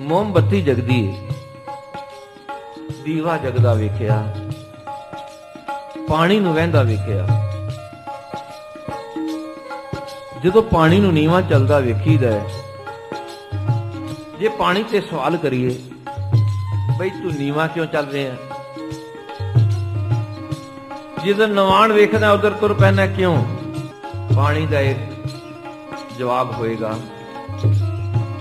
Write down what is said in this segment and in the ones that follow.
ਮੋਮਬੱਤੀ ਜਗਦੀ ਏ। ਦੀਵਾ ਜਗਦਾ ਵੇਖਿਆ। ਪਾਣੀ ਨੂੰ ਵਹਿੰਦਾ ਵੇਖਿਆ। ਜਦੋਂ ਪਾਣੀ ਨੂੰ ਨੀਵਾਂ ਚੱਲਦਾ ਵੇਖੀਦਾ ਜੇ ਪਾਣੀ ਤੇ ਸਵਾਲ ਕਰੀਏ, ਬਈ ਤੂੰ ਨੀਵਾਂ ਕਿਉਂ ਚੱਲ ਰਿਹਾ? ਜਦੋਂ ਨਵਾਣ ਵੇਖਦਾ ਉਧਰ ਤੁਰ ਪੈਣਾ ਕਿਉਂ? ਪਾਣੀ ਦਾ ਇੱਕ ਜਵਾਬ ਹੋਏਗਾ।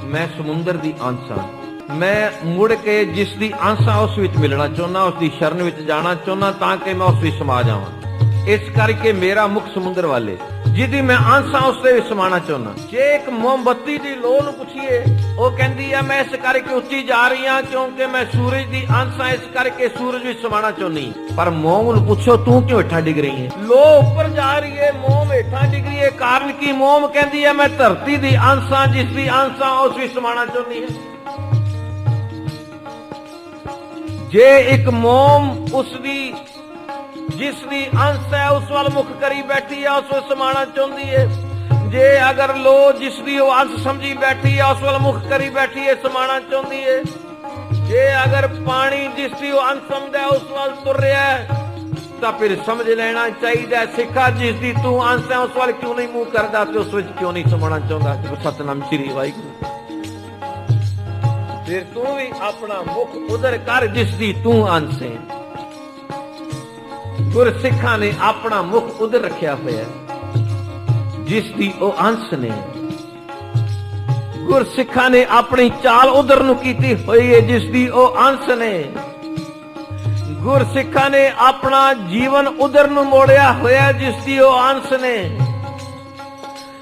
ਮੈਂ ਸਮੁੰਦਰ ਦੀ ਅੰਸ਼ ਹਾਂ। ਮੈਂ ਮੁੜ ਕੇ ਜਿਸ ਦੀ ਅੰਸ਼ ਹਾਂ ਉਸ ਵਿੱਚ ਮਿਲਣਾ ਚਾਹੁੰਦਾ, ਉਸ ਦੀ ਸ਼ਰਨ ਵਿੱਚ ਜਾਣਾ ਚਾਹੁੰਦਾ, ਤਾਂ ਕਿ ਮੈਂ ਉਸ ਵਿੱਚ ਸਮਾ ਜਾਵਾਂ। ਇਸ ਕਰਕੇ ਮੇਰਾ ਮੁਖ ਸਮੁੰਦਰ ਵਾਲੇ, ਜਿਹਦੀ ਮੈਂ ਅੰਸ਼ ਹਾਂ ਉਸ ਸਮਾਣਾ ਚਾਹੁੰਦਾ। ਜੇ ਇੱਕ ਮੋਮਬੱਤੀ ਦੀ ਲੋਹ ਨੂੰ ਪੁੱਛੀਏ, ਉਹ ਕਹਿੰਦੀ ਆ, ਮੈਂ ਇਸ ਕਰਕੇ ਉੱਚੀ ਜਾ ਰਹੀ ਹਾਂ ਕਿਉਂਕਿ ਮੈਂ ਸੂਰਜ ਦੀ ਅੰਸ਼ ਇਸ ਕਰਕੇ ਸੂਰਜ ਵਿੱਚ ਸਮਾਣਾ ਚਾਹੁੰਦੀ ਪਰ ਮੋਮ ਨੂੰ ਪੁੱਛੋ, ਤੂੰ ਕਿਉਂ ਹੇਠਾਂ ਡਿੱਗ ਰਹੀ ਹੈ? ਲੋਹ ਉੱਪਰ ਜਾ ਰਹੀ ਹੈ, ਮੋਮ ਹੇਠਾਂ ਡਿੱਗ ਰਹੀ ਹੈ, ਕਾਰਨ ਕੀ? ਮੋਮ ਕਹਿੰਦੀ ਹੈ ਮੈਂ ਧਰਤੀ ਦੀ ਅੰਸ਼ ਜਿਸ ਦੀ ਅੰਸ਼ ਉਸ ਵਿੱਚ ਸਮਾਣਾ ਚਾਹੁੰਦੀ ਹੈ। ਜੇ ਇੱਕ ਮੋਮ ਉਸ ਦੀ ਜਿਸ ਦੀ ਅੰਸ਼ ਹੈ ਉਸ ਵੱਲ ਮੁਖ ਕਰੀ ਬੈਠੀ ਹੈ ਉਸ ਵਿੱਚ ਸਮਾਣਾ ਚਾਹੁੰਦੀ ਹੈ ਜੇ ਅਗਰ ਲੋ ਜਿਸ ਦੀ ਉਹ ਅੰਸ਼ ਸਮਝੀ ਬੈਠੀ ਹੈ ਉਸ ਵੱਲ ਮੁਖ ਕਰੀ ਬੈਠੀ ਹੈ ਸਮਾਣਾ ਚਾਹੁੰਦੀ ਹੈ ਜੇ ਅਗਰ ਪਾਣੀ ਜਿਸ ਦੀ ਉਹ ਅੰਸ਼ ਸਮਝਦਾ ਉਸ ਵੱਲ ਤੁਰ ਰਿਹਾ ਹੈ ਤਾਂ ਫਿਰ ਸਮਝ ਲੈਣਾ ਚਾਹੀਦਾ ਹੈ, ਸਿੱਖਾ ਜਿਸ ਦੀ ਤੂੰ ਅੰਸ਼ ਹੈ ਉਸ ਵੱਲ ਕਿਉਂ ਨਹੀਂ ਮੂੰਹ ਕਰਦਾ ਤੇ ਉਸ ਵਿੱਚ ਕਿਉਂ ਨਹੀਂ ਸਮਾਣਾ ਚਾਹੁੰਦਾ? ਤੇ ਸਤਨਾਮ ਸ੍ਰੀ ਵਾਹਿਗੁਰੂ। ਫਿਰ ਤੂੰ ਵੀ ਆਪਣਾ ਮੁਖ ਉਧਰ ਕਰ ਜਿਸ ਦੀ ਤੂੰ ਅੰਸ਼ ਹੈ। ਗੁਰਸਿੱਖਾਂ ਨੇ ਆਪਣਾ ਮੁਖ ਉਧਰ ਰੱਖਿਆ ਹੋਇਆ ਹੈ ਜਿਸ ਦੀ ਉਹ ਅੰਸ਼ ਨੇ। ਗੁਰ ਨੇ ਆਪਣੀ ਚਾਲ ਉਧਰ ਨੂੰ ਕੀਤੀ ਹੋਈ ਹੈ ਜਿਸ ਦੀ ਉਹ ਅੰਸ਼ ਨੇ। ਗੁਰ ਨੇ ਆਪਣਾ ਜੀਵਨ ਉਧਰ ਨੂੰ ਮੋੜਿਆ ਹੋਇਆ ਹੈ ਜਿਸ ਦੀ ਉਹ ਅੰਸ਼ ਨੇ।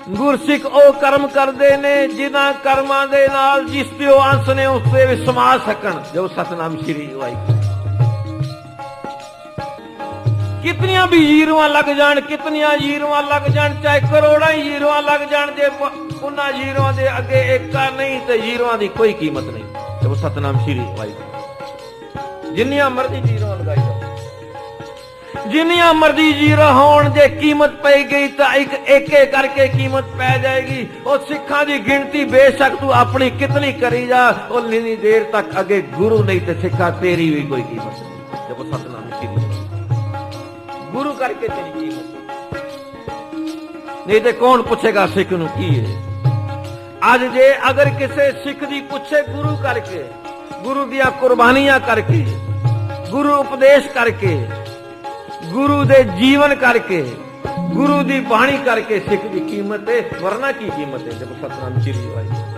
ਗੁਰਸਿੱਖ ਉਹ ਕਰਮ ਕਰਦੇ ਨੇ, ਜਿਨ੍ਹਾਂ ਕਰਮਾਂ ਦੇ ਨਾਲ ਜਿਸ ਦੇ ਉਹ ਅੰਸ਼ ਨੇ, ਉਸ ਦੇ ਵਿੱਚ ਸਮਾ ਸਕਣ ਜੋ ਸਤਨਾਮ ਸ੍ਰੀ ਵਾਹਿਗੁਰੂ। ਕਿਤਨੀਆਂ ਵੀ ਜੀਰੋਆਂ ਲੱਗ ਜਾਣ, ਕਿਤਨੀਆਂ ਜੀਰੋਆਂ ਲੱਗ ਜਾਣ, ਚਾਹੇ ਕਰੋੜਾਂ ਹੀ ਜੀਰੋਆਂ ਲੱਗ ਜਾਣ ਜੇ ਉਹਨਾਂ ਜੀਰੋਆਂ ਦੇ ਅੱਗੇ ਏਕਾ ਨਹੀਂ ਤੇ ਜੀਰੋਆਂ ਦੀ ਕੋਈ ਕੀਮਤ ਨਹੀਂ। ਜੋ ਸਤਨਾਮ ਸ੍ਰੀ ਵਾਹਿਗੁਰੂ। ਜਿੰਨੀਆਂ ਮਰਜ਼ੀ ਜੀਰੋਆਂ ਲਗਾਈ ਜਾਓ। ਜਿੰਨੀਆਂ ਮਰਜ਼ੀ ਜੀਰੋ ਹੋਣ, ਜੇ ਕੀਮਤ ਪਈ ਗਈ ਤਾਂ ਇੱਕ ਏਕੇ ਕਰਕੇ ਕੀਮਤ ਪੈ ਜਾਏਗੀ। ਉਹ ਸਿੱਖਾਂ ਦੀ ਗਿਣਤੀ ਬੇਸ਼ੱਕ ਤੂੰ ਆਪਣੀ ਕਿਤਨੀ ਕਰੀ ਜਾ, ਉਹ ਨਿਨੀ ਦੇਰ ਤੱਕ ਅੱਗੇ ਗੁਰੂ ਨਹੀਂ ਤੇ ਸਿੱਖਾਂ ਤੇਰੀ ਵੀ ਕੋਈ ਕੀਮਤ ਨਹੀਂ। ਜਦੋਂ ਸਤਨਾਮ ਕਰਕੇ ਤੇਰੀ ਕੀਮਤ ਨਹੀਂ ਤੇ ਕੌਣ ਪੁੱਛੇਗਾ ਸਿੱਖ ਨੂੰ ਕੀ ਹੈ ਅੱਜ ਜੇ ਅਗਰ ਕਿਸੇ ਸਿੱਖ ਦੀ ਪੁੱਛੇ ਗੁਰੂ ਕਰਕੇ, ਗੁਰੂ ਦੀਆਂ ਕੁਰਬਾਨੀਆਂ ਕਰਕੇ, ਗੁਰੂ ਉਪਦੇਸ਼ ਕਰਕੇ, ਗੁਰੂ ਦੇ ਜੀਵਨ ਕਰਕੇ, ਗੁਰੂ ਦੀ ਬਾਣੀ ਕਰਕੇ ਸਿੱਖ ਦੀ ਕੀਮਤ ਹੈ ਵਰਨਾ ਕੀ ਕੀਮਤ ਹੈ ਜਦ ਸਤਨਾਮ ਸ੍ਰੀ ਵਾਹਿਗੁਰੂ